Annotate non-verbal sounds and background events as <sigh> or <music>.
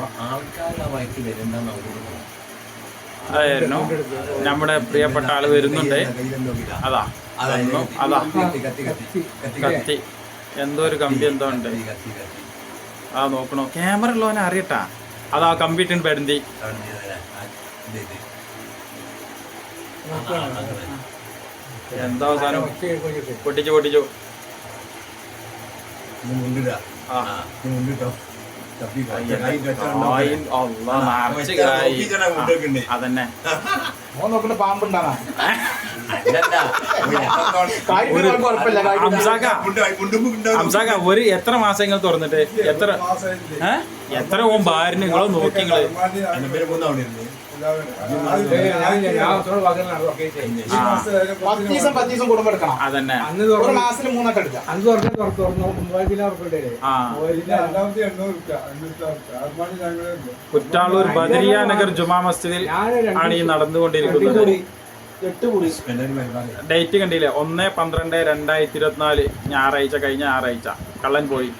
അപ്പൊ ആൾക്കാർ ആ വഴിക്ക് വരുന്ന നമുക്ക് തോന്നും. അതായിരുന്നു നമ്മുടെ പ്രിയപ്പെട്ട ആൾ വരുന്നുണ്ട്. അതാ അതായിരുന്നു അതാ. കത്തി, എന്തോ ഒരു കമ്പി എന്തോ ഉണ്ട്. ആ നോക്കണോ. ക്യാമറ ഉള്ളവനെ അറിയട്ടാ. അതാ കമ്പിട്ടിന് പെടുന്തി എന്താ അവസാനം? പൊട്ടിച്ചു പൊട്ടിച്ചു. ആ. അതന്നെ. <laughs> ഓൻ ഹംസാക്ക ഒരു എത്ര മാസങ്ങൾ തുറന്നിട്ട്? എത്ര എത്ര ഓൻ ഭാര്യ നിങ്ങളോ നോക്കി നിങ്ങൾ? അതിന്റെ പേര് മൂന്നാവിടെ ഇരുന്ന്. പത്ത് ദിവസം പത്ത് ദിവസം കുടുംബം എടുക്കണം. അതന്നെ. ഒരു മാസത്തിൽ മൂന്നൊക്കെ എടുക്കാം. തുറന്ന് മൂവായിരത്തി കുറ്റാളൂർ ബദരിയ നഗർ ജുമാ മസ്ജിദിൽ ആണ് ഈ നടന്നുകൊണ്ടിരിക്കുന്നത്. ഡേറ്റ് കണ്ടില്ലേ? ഒന്ന് പന്ത്രണ്ട് രണ്ടായിരത്തി ഇരുപത്തിനാല് ഞായറാഴ്ച കഴിഞ്ഞ ഞായറാഴ്ച. കള്ളൻ പോയി.